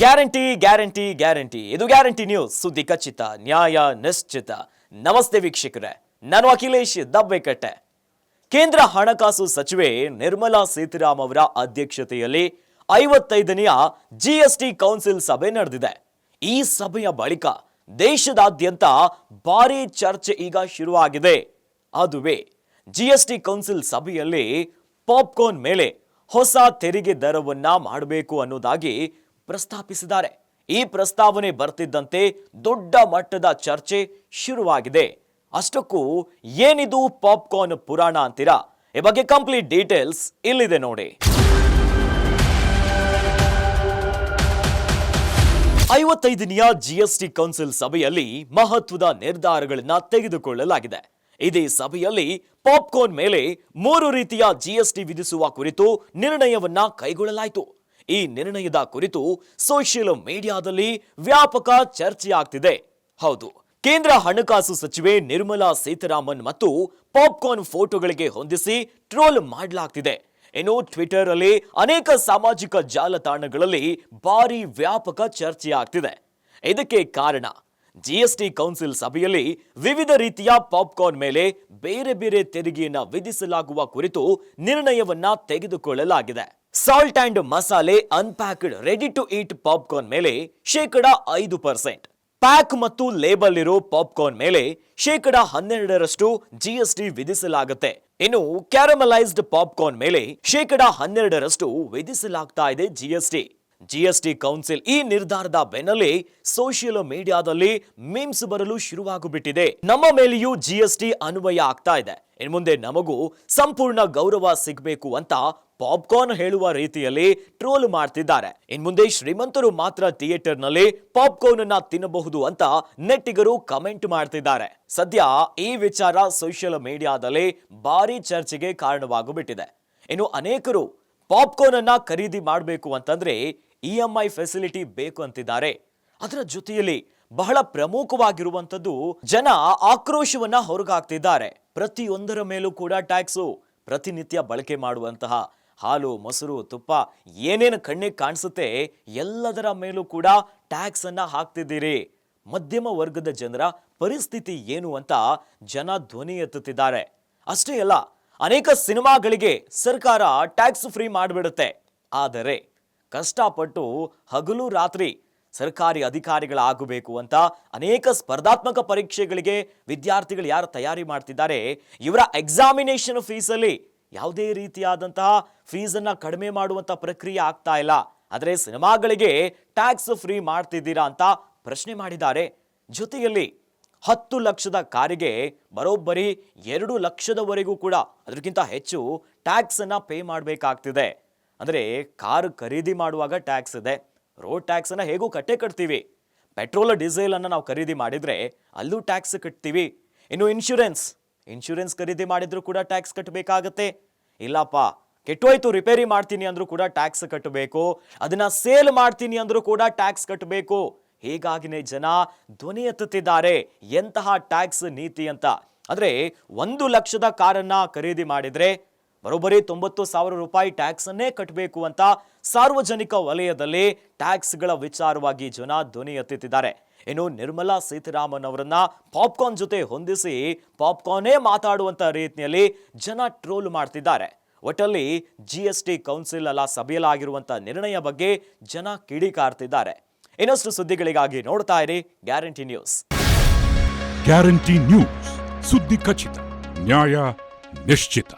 Guarantee guarantee guarantee. ಇದು guarantee news. ಸುದ್ದಿ ಖಚಿತ, ನ್ಯಾಯ ನಿಶ್ಚಿತ. ನಮಸ್ತೆ ವೀಕ್ಷಕರೇ. ನಾನು ಅಖಿಲೇಶ್ ದಬ್ಬೆಕಟ್ಟೆ. ಕೇಂದ್ರ ಹಣಕಾಸು ಸಚಿವೆ ನಿರ್ಮಲಾ ಸೀತಾರಾಮ್ ಅವರ ಅಧ್ಯಕ್ಷತೆಯಲ್ಲಿ ಐವತ್ತೈದನೆಯ ಜಿಎಸ್ಟಿ ಕೌನ್ಸಿಲ್ ಸಭೆ ನಡೆದಿದೆ. ಈ ಸಭೆಯ ಬಳಿಕ ದೇಶದಾದ್ಯಂತ ಭಾರಿ ಚರ್ಚೆ ಈಗ ಶುರುವಾಗಿದೆ. ಅದುವೇ ಜಿಎಸ್ಟಿ ಕೌನ್ಸಿಲ್ ಸಭೆಯಲ್ಲಿ ಪಾಪ್ಕಾರ್ನ್ ಮೇಲೆ ಹೊಸ ತೆರಿಗೆ ದರವನ್ನ ಮಾಡಬೇಕು ಅನ್ನೋದಾಗಿ ಪ್ರಸ್ತಾಪಿಸಿದ್ದಾರೆ. ಈ ಪ್ರಸ್ತಾವನೆ ಬರ್ತಿದ್ದಂತೆ ದೊಡ್ಡ ಮಟ್ಟದ ಚರ್ಚೆ ಶುರುವಾಗಿದೆ. ಅಷ್ಟಕ್ಕೂ ಏನಿದು ಪಾಪ್ಕಾರ್ನ್ ಪುರಾಣ ಅಂತೀರಾ? ಈ ಬಗ್ಗೆ ಕಂಪ್ಲೀಟ್ ಡೀಟೇಲ್ಸ್ ಇಲ್ಲಿದೆ ನೋಡಿ. ಐವತ್ತೈದನೆಯ ಜಿಎಸ್ಟಿ ಕೌನ್ಸಿಲ್ ಸಭೆಯಲ್ಲಿ ಮಹತ್ವದ ನಿರ್ಧಾರಗಳನ್ನ ತೆಗೆದುಕೊಳ್ಳಲಾಗಿದೆ. ಇದೇ ಸಭೆಯಲ್ಲಿ ಪಾಪ್ಕಾರ್ನ್ ಮೇಲೆ ಮೂರು ರೀತಿಯ ಜಿಎಸ್ಟಿ ವಿಧಿಸುವ ಕುರಿತು ನಿರ್ಣಯವನ್ನ ಕೈಗೊಳ್ಳಲಾಯಿತು. ಈ ನಿರ್ಣಯದ ಕುರಿತು ಸೋಷಿಯಲ್ ಮೀಡಿಯಾದಲ್ಲಿ ವ್ಯಾಪಕ ಚರ್ಚೆಯಾಗ್ತಿದೆ. ಹೌದು, ಕೇಂದ್ರ ಹಣಕಾಸು ಸಚಿವೆ ನಿರ್ಮಲಾ ಸೀತಾರಾಮನ್ ಮತ್ತು ಪಾಪ್ಕಾರ್ನ್ ಫೋಟೋಗಳಿಗೆ ಹೊಂದಿಸಿ ಟ್ರೋಲ್ ಮಾಡಲಾಗ್ತಿದೆ. ಇನ್ನು ಟ್ವಿಟರ್ ಅಲ್ಲಿ ಅನೇಕ ಸಾಮಾಜಿಕ ಜಾಲತಾಣಗಳಲ್ಲಿ ಭಾರಿ ವ್ಯಾಪಕ ಚರ್ಚೆಯಾಗ್ತಿದೆ. ಇದಕ್ಕೆ ಕಾರಣ ಜಿಎಸ್ಟಿ ಕೌನ್ಸಿಲ್ ಸಭೆಯಲ್ಲಿ ವಿವಿಧ ರೀತಿಯ ಪಾಪ್ಕಾರ್ನ್ ಮೇಲೆ ಬೇರೆ ಬೇರೆ ತೆರಿಗೆಯನ್ನು ವಿಧಿಸಲಾಗುವ ಕುರಿತು ನಿರ್ಣಯವನ್ನ ತೆಗೆದುಕೊಳ್ಳಲಾಗಿದೆ. ಸಾಲ್ಟ್ ಅಂಡ್ ಮಸಾಲೆ unpacked ready to eat popcorn ಮೇಲೆ ಶೇಕಡ ಐದು ಪರ್ಸೆಂಟ್ ಪ್ಯಾಕ್ ಮತ್ತು ಲೇಬಲ್ ಇರೋ ಪಾಪ್ಕಾರ್ನ್ ಮೇಲೆ ಶೇಕಡ ಹನ್ನೆರಡರಷ್ಟು ಜಿಎಸ್ಟಿ ವಿಧಿಸಲಾಗುತ್ತೆ ಇನ್ನು ಕ್ಯಾರಮಲೈಸ್ಡ್ ಪಾಪ್ಕಾರ್ನ್ ಮೇಲೆ ಶೇಕಡ ಹನ್ನೆರಡರಷ್ಟು ವಿಧಿಸಲಾಗ್ತಾ ಇದೆ ಜಿಎಸ್ಟಿ ಜಿಎಸ್ಟಿ ಕೌನ್ಸಿಲ್ ಈ ನಿರ್ಧಾರದ ಬೆನ್ನಲ್ಲೇ ಸೋಷಿಯಲ್ ಮೀಡಿಯಾದಲ್ಲಿ ಮೀಮ್ಸ್ ಬರಲು ಶುರುವಾಗುಬಿಟ್ಟಿದೆ. ನಮ್ಮ ಮೇಲೆಯೂ ಜಿಎಸ್ಟಿ ಅನ್ವಯ ಆಗ್ತಾ ಇದೆ. ಇನ್ಮುಂದೆ ನಮಗೂ ಸಂಪೂರ್ಣ ಗೌರವ ಸಿಗಬೇಕು ಅಂತ ಪಾಪ್ಕಾರ್ನ್ ಹೇಳುವ ರೀತಿಯಲ್ಲಿ ಟ್ರೋಲ್ ಮಾಡ್ತಿದ್ದಾರೆ. ಇನ್ಮುಂದೆ ಶ್ರೀಮಂತರು ಮಾತ್ರ ಥಿಯೇಟರ್ನಲ್ಲಿ ಪಾಪ್ಕಾರ್ನ್ ಅನ್ನ ತಿನ್ನಬಹುದು ಅಂತ ನೆಟ್ಟಿಗರು ಕಮೆಂಟ್ ಮಾಡ್ತಿದ್ದಾರೆ. ಸದ್ಯ ಈ ವಿಚಾರ ಸೋಷಿಯಲ್ ಮೀಡಿಯಾದಲ್ಲಿ ಭಾರಿ ಚರ್ಚೆಗೆ ಕಾರಣವಾಗುಬಿಟ್ಟಿದೆ. ಇನ್ನು ಅನೇಕರು ಪಾಪ್ಕಾರ್ನ್ ಅನ್ನ ಖರೀದಿ ಮಾಡಬೇಕು ಅಂತಂದ್ರೆ ಇ ಎಂ ಐ ಫೆಸಿಲಿಟಿ ಬೇಕು ಅಂತಿದ್ದಾರೆ. ಅದರ ಜೊತೆಯಲ್ಲಿ ಬಹಳ ಪ್ರಮುಖವಾಗಿರುವಂಥದ್ದು ಜನ ಆಕ್ರೋಶವನ್ನ ಹೊರಗಾಕ್ತಿದ್ದಾರೆ. ಪ್ರತಿಯೊಂದರ ಮೇಲೂ ಕೂಡ ಟ್ಯಾಕ್ಸು ಪ್ರತಿನಿತ್ಯ ಬಳಕೆ ಮಾಡುವಂತಹ ಹಾಲು, ಮೊಸರು, ತುಪ್ಪ ಏನೇನು ಕಣ್ಣಿಗೆ ಕಾಣಿಸುತ್ತೆ ಎಲ್ಲದರ ಮೇಲೂ ಕೂಡ ಟ್ಯಾಕ್ಸ್ ಅನ್ನ ಹಾಕ್ತಿದ್ದೀರಿ. ಮಧ್ಯಮ ವರ್ಗದ ಜನರ ಪರಿಸ್ಥಿತಿ ಏನು ಅಂತ ಜನ ಧ್ವನಿ ಎತ್ತುತ್ತಿದ್ದಾರೆ. ಅಷ್ಟೇ ಅಲ್ಲ, ಅನೇಕ ಸಿನಿಮಾಗಳಿಗೆ ಸರ್ಕಾರ ಟ್ಯಾಕ್ಸ್ ಫ್ರೀ ಮಾಡಿಬಿಡುತ್ತೆ. ಆದರೆ ಕಷ್ಟಪಟ್ಟು ಹಗಲು ರಾತ್ರಿ ಸರ್ಕಾರಿ ಅಧಿಕಾರಿಗಳಾಗಬೇಕು ಅಂತ ಅನೇಕ ಸ್ಪರ್ಧಾತ್ಮಕ ಪರೀಕ್ಷೆಗಳಿಗೆ ವಿದ್ಯಾರ್ಥಿಗಳು ಯಾರು ತಯಾರಿ ಮಾಡ್ತಿದ್ದಾರೆ, ಇವರ ಎಕ್ಸಾಮಿನೇಷನ್ ಫೀಸಲ್ಲಿ ಯಾವುದೇ ರೀತಿಯಾದಂತಹ ಫೀಸನ್ನು ಕಡಿಮೆ ಮಾಡುವಂಥ ಪ್ರಕ್ರಿಯೆ ಆಗ್ತಾ ಇಲ್ಲ. ಆದರೆ ಸಿನಿಮಾಗಳಿಗೆ ಟ್ಯಾಕ್ಸ್ ಫ್ರೀ ಮಾಡ್ತಿದ್ದೀರಾ ಅಂತ ಪ್ರಶ್ನೆ ಮಾಡಿದ್ದಾರೆ. ಜೊತೆಯಲ್ಲಿ ಹತ್ತು ಲಕ್ಷದ ಕಾರಿಗೆ ಬರೋಬ್ಬರಿ ಎರಡು ಲಕ್ಷದವರೆಗೂ ಕೂಡ ಅದಕ್ಕಿಂತ ಹೆಚ್ಚು ಟ್ಯಾಕ್ಸನ್ನು ಪೇ ಮಾಡಬೇಕಾಗ್ತಿದೆ. ಅಂದರೆ ಕಾರು ಖರೀದಿ ಮಾಡುವಾಗ ಟ್ಯಾಕ್ಸ್ ಇದೆ. ರೋಡ್ ಟ್ಯಾಕ್ಸನ್ನು ಹೇಗೂ ಕಟ್ಟೆ ಕಟ್ತೀವಿ? ಪೆಟ್ರೋಲ್ ಡೀಸೆಲನ್ನು ನಾವು ಖರೀದಿ ಮಾಡಿದ್ರೆ ಅಲ್ಲೂ ಟ್ಯಾಕ್ಸ್ ಕಟ್ತೀವಿ. ಇನ್ನು ಇನ್ಶೂರೆನ್ಸ್ ಇನ್ಶೂರೆನ್ಸ್ ಖರೀದಿ ಮಾಡಿದ್ರು ಕೂಡ ಟ್ಯಾಕ್ಸ್ ಕಟ್ಟಬೇಕಾಗತ್ತೆ ಇಲ್ಲಪ್ಪ, ಕೆಟ್ಟೋಯ್ತು ರಿಪೇರಿ ಮಾಡ್ತೀನಿ ಅಂದ್ರೂ ಕೂಡ ಟ್ಯಾಕ್ಸ್ ಕಟ್ಟಬೇಕು ಅದನ್ನ ಸೇಲ್ ಮಾಡ್ತೀನಿ ಅಂದ್ರೂ ಕೂಡ ಟ್ಯಾಕ್ಸ್ ಕಟ್ಟಬೇಕು ಹೀಗಾಗಿನೇ ಜನ ಧ್ವನಿ ಎತ್ತುತ್ತಿದ್ದಾರೆ. ಎಂತಹ ಟ್ಯಾಕ್ಸ್ ನೀತಿ ಅಂತ. ಅಂದ್ರೆ ಒಂದು ಲಕ್ಷದ ಕಾರನ್ನ ಖರೀದಿ ಮಾಡಿದ್ರೆ ಬರೋಬ್ಬರಿ ತೊಂಬತ್ತು ಸಾವಿರ ರೂಪಾಯಿ ಟ್ಯಾಕ್ಸ್ ಅನ್ನೇ ಕಟ್ಟಬೇಕು ಅಂತ ಸಾರ್ವಜನಿಕ ವಲಯದಲ್ಲಿ ಟ್ಯಾಕ್ಸ್ಗಳ ವಿಚಾರವಾಗಿ ಜನ ಧ್ವನಿ ಎತ್ತಿದ್ದಾರೆ ಇನ್ನು ನಿರ್ಮಲಾ ಸೀತಾರಾಮನ್ ಅವರನ್ನ ಪಾಪ್ಕಾರ್ನ್ ಜೊತೆ ಹೊಂದಿಸಿ ಪಾಪ್ಕಾರ್ನೇ ಮಾತಾಡುವಂತ ರೀತಿಯಲ್ಲಿ ಜನ ಟ್ರೋಲ್ ಮಾಡ್ತಿದ್ದಾರೆ. ಒಟ್ಟಲ್ಲಿ ಜಿ ಎಸ್ ಟಿ ಕೌನ್ಸಿಲ್ ಅಲ್ಲ, ಸಭೆಯಲ್ಲಾಗಿರುವಂತ ನಿರ್ಣಯ ಬಗ್ಗೆ ಜನ ಕಿಡಿಕಾರ್ತಿದ್ದಾರೆ. ಇನ್ನಷ್ಟು ಸುದ್ದಿಗಳಿಗಾಗಿ ನೋಡ್ತಾ ಇರಿ ಗ್ಯಾರಂಟಿ ನ್ಯೂಸ್. ಗ್ಯಾರಂಟಿ ನ್ಯೂಸ್, ಸುದ್ದಿ ಖಚಿತ, ನ್ಯಾಯ ನಿಶ್ಚಿತ.